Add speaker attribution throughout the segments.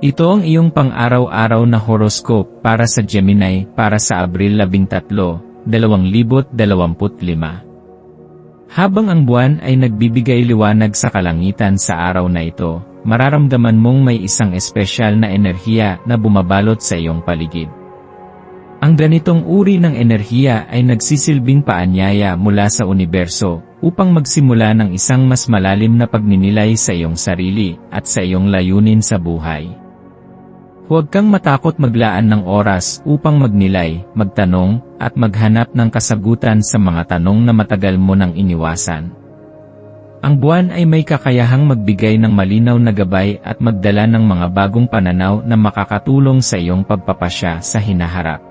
Speaker 1: Ito ang iyong pang-araw-araw na horoscope para sa Gemini para sa Abril 13, 2025. Habang ang buwan ay nagbibigay liwanag sa kalangitan sa araw na ito, mararamdaman mong may isang espesyal na enerhiya na bumabalot sa iyong paligid. Ang ganitong uri ng enerhiya ay nagsisilbing paanyaya mula sa universo upang magsimula ng isang mas malalim na pagninilay sa iyong sarili at sa iyong layunin sa buhay. Huwag kang matakot maglaan ng oras upang magnilay, magtanong, at maghanap ng kasagutan sa mga tanong na matagal mo nang iniwasan. Ang buwan ay may kakayahang magbigay ng malinaw na gabay at magdala ng mga bagong pananaw na makakatulong sa iyong pagpapasya sa hinaharap.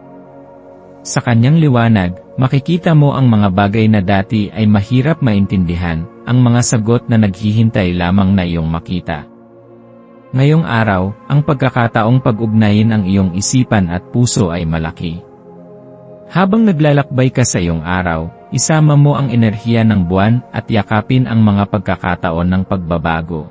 Speaker 1: Sa kanyang liwanag, makikita mo ang mga bagay na dati ay mahirap maintindihan, ang mga sagot na naghihintay lamang na iyong makita. Ngayong araw, ang pagkakataong pag-ugnayin ang iyong isipan at puso ay malaki. Habang naglalakbay ka sa iyong araw, isama mo ang enerhiya ng buwan at yakapin ang mga pagkakataon ng pagbabago.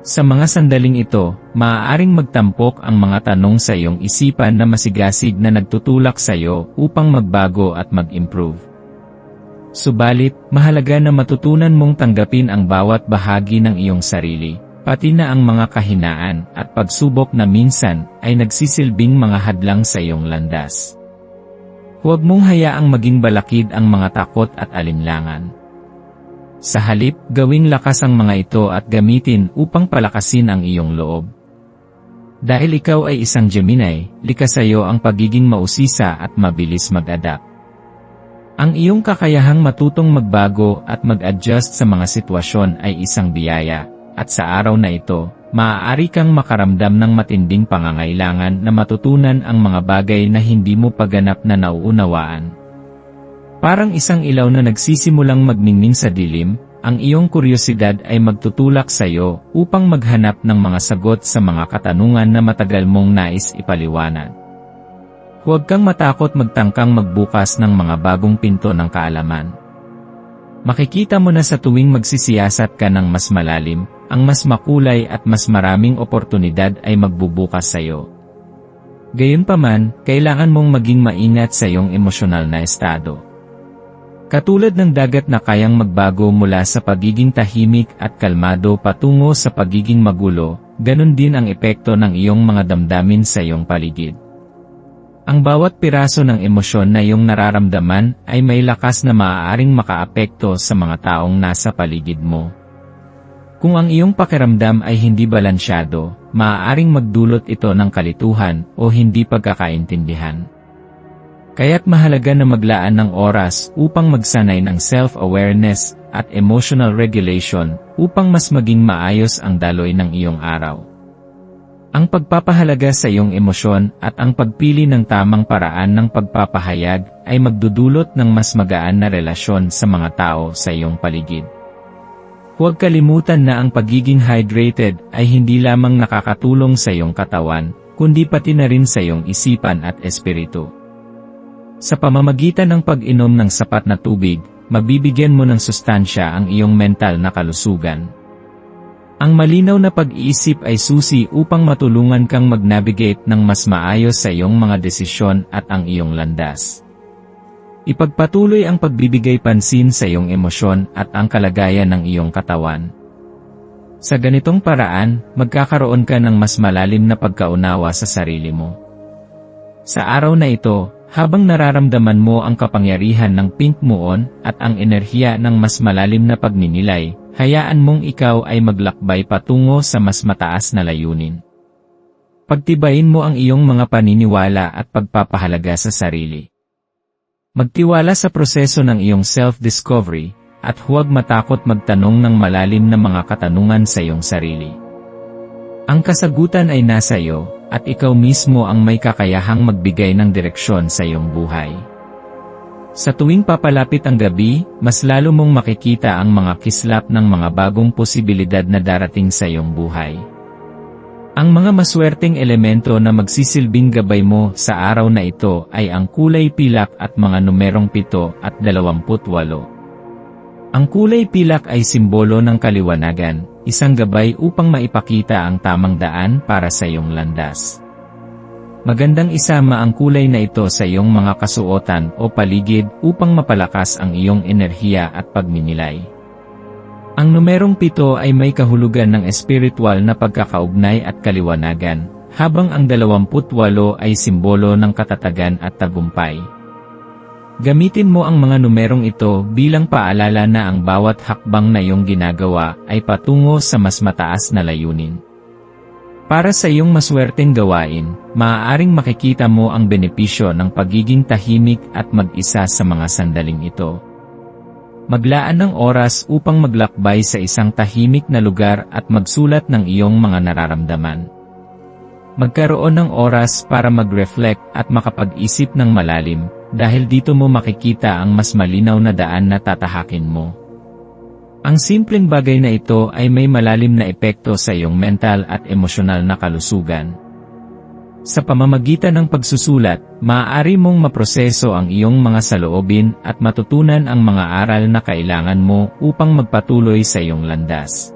Speaker 1: Sa mga sandaling ito, maaaring magtampok ang mga tanong sa iyong isipan na masigasig na nagtutulak sa iyo upang magbago at mag-improve. Subalit, mahalaga na matutunan mong tanggapin ang bawat bahagi ng iyong sarili pati na ang mga kahinaan at pagsubok na minsan ay nagsisilbing mga hadlang sa iyong landas. Huwag mong hayaang maging balakid ang mga takot at alinlangan. Sa halip, gawing lakas ang mga ito at gamitin upang palakasin ang iyong loob. Dahil ikaw ay isang Gemini, likas sa iyo ang pagiging mausisa at mabilis mag-adapt. Ang iyong kakayahang matutong magbago at mag-adjust sa mga sitwasyon ay isang biyaya, at sa araw na ito, maaari kang makaramdam ng matinding pangangailangan na matutunan ang mga bagay na hindi mo paganap na nauunawaan. Parang isang ilaw na nagsisimulang magningning sa dilim, ang iyong kuryosidad ay magtutulak sa iyo upang maghanap ng mga sagot sa mga katanungan na matagal mong nais ipaliwanag. Huwag kang matakot magtangkang magbukas ng mga bagong pinto ng kaalaman. Makikita mo na sa tuwing magsisiyasat ka ng mas malalim, ang mas makulay at mas maraming oportunidad ay magbubukas sa iyo. Gayunpaman, kailangan mong maging maingat sa iyong emosyonal na estado. Katulad ng dagat na kayang magbago mula sa pagiging tahimik at kalmado patungo sa pagiging magulo, ganun din ang epekto ng iyong mga damdamin sa iyong paligid. Ang bawat piraso ng emosyon na iyong nararamdaman ay may lakas na maaaring makaapekto sa mga taong nasa paligid mo. Kung ang iyong pakiramdam ay hindi balansyado, maaaring magdulot ito ng kalituhan o hindi pagkakaintindihan. Kaya't mahalaga na maglaan ng oras upang magsanay ng self-awareness at emotional regulation upang mas maging maayos ang daloy ng iyong araw. Ang pagpapahalaga sa iyong emosyon at ang pagpili ng tamang paraan ng pagpapahayag ay magdudulot ng mas magaan na relasyon sa mga tao sa iyong paligid. Huwag kalimutan na ang pagiging hydrated ay hindi lamang nakakatulong sa iyong katawan, kundi pati na rin sa iyong isipan at espiritu. Sa pamamagitan ng pag-inom ng sapat na tubig, mabibigyan mo ng sustansya ang iyong mental na kalusugan. Ang malinaw na pag-iisip ay susi upang matulungan kang mag-navigate ng mas maayos sa iyong mga desisyon at ang iyong landas. Ipagpatuloy ang pagbibigay pansin sa iyong emosyon at ang kalagayan ng iyong katawan. Sa ganitong paraan, magkakaroon ka ng mas malalim na pagkaunawa sa sarili mo. Sa araw na ito, habang nararamdaman mo ang kapangyarihan ng pink moon at ang enerhiya ng mas malalim na pagninilay, hayaan mong ikaw ay maglakbay patungo sa mas mataas na layunin. Pagtibayin mo ang iyong mga paniniwala at pagpapahalaga sa sarili. Magtiwala sa proseso ng iyong self-discovery, at huwag matakot magtanong ng malalim na mga katanungan sa iyong sarili. Ang kasagutan ay nasa iyo, at ikaw mismo ang may kakayahang magbigay ng direksyon sa iyong buhay. Sa tuwing papalapit ang gabi, mas lalo mong makikita ang mga kislap ng mga bagong posibilidad na darating sa iyong buhay. Ang mga maswerteng elemento na magsisilbing gabay mo sa araw na ito ay ang kulay pilak at mga numerong 7 at 28. Ang kulay pilak ay simbolo ng kaliwanagan, isang gabay upang maipakita ang tamang daan para sa iyong landas. Magandang isama ang kulay na ito sa iyong mga kasuotan o paligid upang mapalakas ang iyong enerhiya at pagminilay. Ang numerong pito ay may kahulugan ng espiritual na pagkakaugnay at kaliwanagan, habang ang 28 ay simbolo ng katatagan at tagumpay. Gamitin mo ang mga numerong ito bilang paalala na ang bawat hakbang na iyong ginagawa ay patungo sa mas mataas na layunin. Para sa iyong maswerteng gawain, maaaring makikita mo ang benepisyo ng pagiging tahimik at mag-isa sa mga sandaling ito. Maglaan ng oras upang maglakbay sa isang tahimik na lugar at magsulat ng iyong mga nararamdaman. Magkaroon ng oras para mag-reflect at makapag-isip ng malalim, dahil dito mo makikita ang mas malinaw na daan na tatahakin mo. Ang simpleng bagay na ito ay may malalim na epekto sa iyong mental at emosyonal na kalusugan. Sa pamamagitan ng pagsusulat, maaari mong maproseso ang iyong mga saloobin at matutunan ang mga aral na kailangan mo upang magpatuloy sa iyong landas.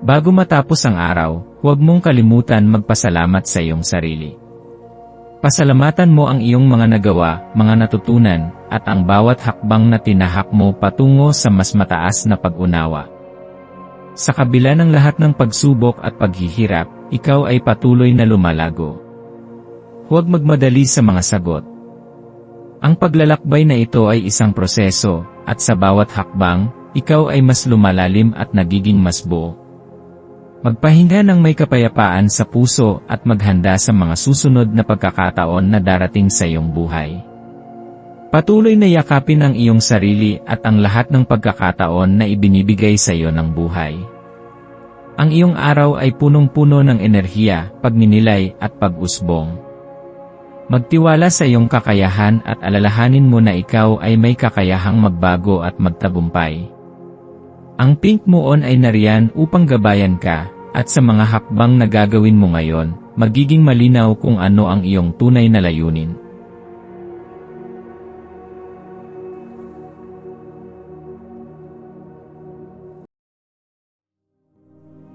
Speaker 1: Bago matapos ang araw, huwag mong kalimutan magpasalamat sa iyong sarili. Pasalamatan mo ang iyong mga nagawa, mga natutunan, at ang bawat hakbang na tinahak mo patungo sa mas mataas na pag-unawa. Sa kabila ng lahat ng pagsubok at paghihirap, ikaw ay patuloy na lumalago. Huwag magmadali sa mga sagot. Ang paglalakbay na ito ay isang proseso, at sa bawat hakbang, ikaw ay mas lumalalim at nagiging mas buo. Magpahinga ng may kapayapaan sa puso at maghanda sa mga susunod na pagkakataon na darating sa iyong buhay. Patuloy na yakapin ang iyong sarili at ang lahat ng pagkakataon na ibinibigay sa iyo ng buhay. Ang iyong araw ay punong-puno ng enerhiya, pagninilay at pag-usbong. Magtiwala sa iyong kakayahan at alalahanin mo na ikaw ay may kakayahang magbago at magtagumpay. Ang Pink Moon ay nariyan upang gabayan ka, at sa mga hakbang na gagawin mo ngayon, magiging malinaw kung ano ang iyong tunay na layunin.